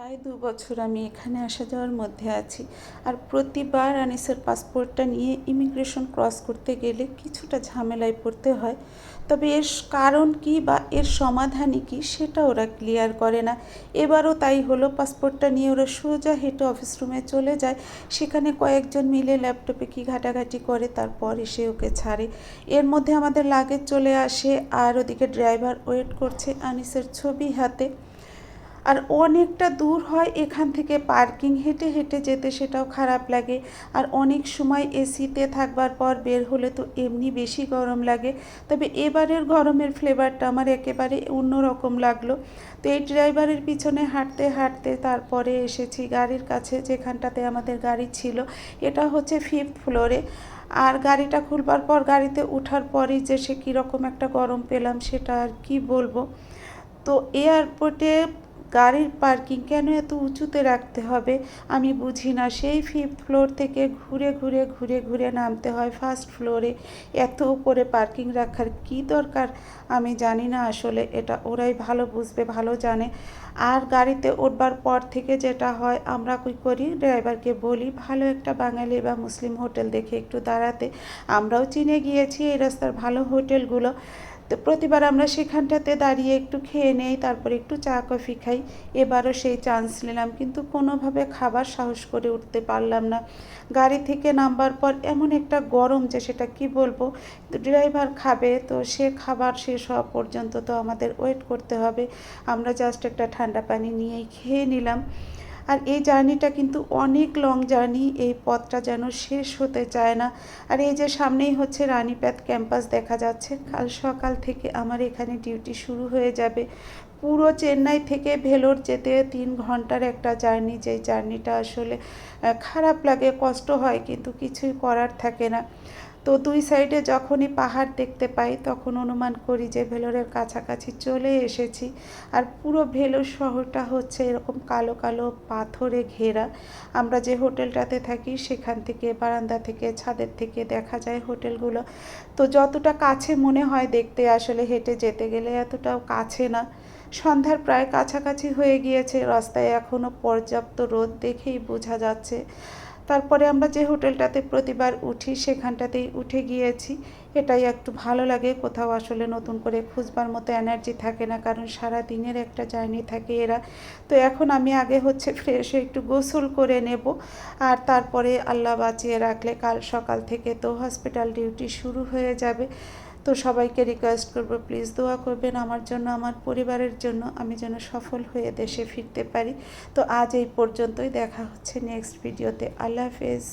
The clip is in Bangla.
প্রায় দু বছর আমি এখানে আসা যাওয়ার মধ্যে আছি। আর প্রতিবার আনিসের পাসপোর্টটা নিয়ে ইমিগ্রেশন ক্রস করতে গেলে কিছুটা ঝামেলায় পড়তে হয়। তবে এর কারণ কি বা এর সমাধানই কি সেটা ওরা ক্লিয়ার করে না। এবারও তাই হলো, পাসপোর্টটা নিয়ে ওরা সোজা হেঁটে অফিস রুমে চলে যায়। সেখানে কয়েকজন মিলে ল্যাপটপে কি ঘাটাঘাটি করে, তারপর এসে ওকে ছাড়ে। এর মধ্যে আমাদের লাগেজ চলে আসে আর ওদিকে ড্রাইভার ওয়েট করছে আনিসের ছবি হাতে। আর অনেকটা দূর হয় এখান থেকে পার্কিং, হেঁটে হেঁটে যেতে সেটাও খারাপ লাগে। আর অনেক সময় এসিতে থাকবার পর বের হলে তো এমনি বেশি গরম লাগে। তবে এবারের গরমের ফ্লেভারটা আমার একেবারে অন্যরকম লাগল। তো এই ড্রাইভারের পিছনে হাঁটতে হাঁটতে তারপরে এসেছি গাড়ির কাছে, যেখানটাতে আমাদের গাড়ি ছিল। এটা হচ্ছে ফিফথ ফ্লোরে আর গাড়িটা খুলবার পর, গাড়িতে ওঠার পরই যে সে কীরকম একটা গরম পেলাম সেটা আর কি বলব। তো এয়ারপোর্টে গাড়ির পার্কিং কেন এত উঁচুতে রাখতে হবে? আমি বুঝি না, সেই ফিফথ ফ্লোর থেকে ঘুরে ঘুরে ঘুরে ঘুরে নামতে হয় ফার্স্ট ফ্লোরে এত উপরে পার্কিং রাখার কি দরকার? আমি জানি না আসলে, এটা ওরাই ভালো বুঝবে, ভালো জানে। আর গাড়িতে উঠবার পর থেকে যেটা হয়, আমরা কী করি? ড্রাইভারকে বলি, ভালো একটা বাঙালি বা মুসলিম হোটেল দেখে একটু দাঁড়াতে। আমরাও চিনে গিয়েছি এই রাস্তার ভালো হোটেলগুলো। তো প্রতিবার আমরা সেখানটাতে দাঁড়িয়ে একটু খেয়ে নেই, তারপর একটু চা, কফি খাই। এবারও সেই চান্স নিলাম, কিন্তু কোনোভাবে খাবার সাহস করে উঠতে পারলাম না। গাড়ি থেকে নামবার পর এমন একটা গরম যে সেটা কি বলব? ড্রাইভার খাবে, তো সে খাবার শেষ হওয়া পর্যন্ত তো আমাদের ওয়েট করতে হবে। আমরা জাস্ট একটা ঠান্ডা পানি নিয়েই খেয়ে নিলাম। আর এই জার্নিটা কিন্তু অনেক লং জার্নি এই পথটা যেন শেষ হতে চায় না। আর এই যে সামনেই হচ্ছে রানীপ্যাত ক্যাম্পাস দেখা যাচ্ছে। কাল সকাল থেকে আমার এখানে ডিউটি শুরু হয়ে যাবে। পুরো চেন্নাই থেকে ভেলোর যেতে তিন ঘণ্টার একটা জার্নি যেই জার্নিটা আসলে খারাপ লাগে, কষ্ট হয়, কিন্তু কিছুই করার থাকে না। তো দুই সাইডে যখনই পাহাড় দেখতে পাই, তখন অনুমান করি যে ভেলোরের কাছাকাছি চলে এসেছি। আর পুরো ভেলোর শহরটা হচ্ছে এরকম কালো কালো পাথরে ঘেরা। আমরা যে হোটেলটাতে থাকি, সেখান থেকে, বারান্দা থেকে, ছাদের থেকে দেখা যায় হোটেলগুলো। তো যতটা কাছে মনে হয় দেখতে, আসলে হেঁটে যেতে গেলে এতটাও কাছে না। সন্ধ্যার প্রায় কাছাকাছি হয়ে গিয়েছে, রাস্তায় এখনও পর্যাপ্ত রোদ দেখেই বোঝা যাচ্ছে। তারপরে আমরা যে হোটেলটাতে প্রতিবার উঠি, সেখানটাতেই উঠে গিয়েছি। এটাই একটু ভালো লাগে, কোথাও আসলে নতুন করে খুঁজবার মতো এনার্জি থাকে না, কারণ সারা দিনের একটা জার্নি থাকে এরা। তো এখন আমি আগে হচ্ছে ফ্রেশ একটু গোসল করে নেব, আর তারপরে আল্লাহ বাঁচিয়ে রাখলে কাল সকাল থেকে তো হসপিটাল ডিউটি শুরু হয়ে যাবে। তো সবাইকে রিকোয়েস্ট করব প্লিজ দোয়া করবেন আমার জন্য, আমার পরিবারের জন্য, আমি যেন সফল হয়ে দেশে ফিরতে পারি। তো আজ এই পর্যন্তই, দেখা হচ্ছে নেক্সট ভিডিওতে আল্লাহ হাফেজ।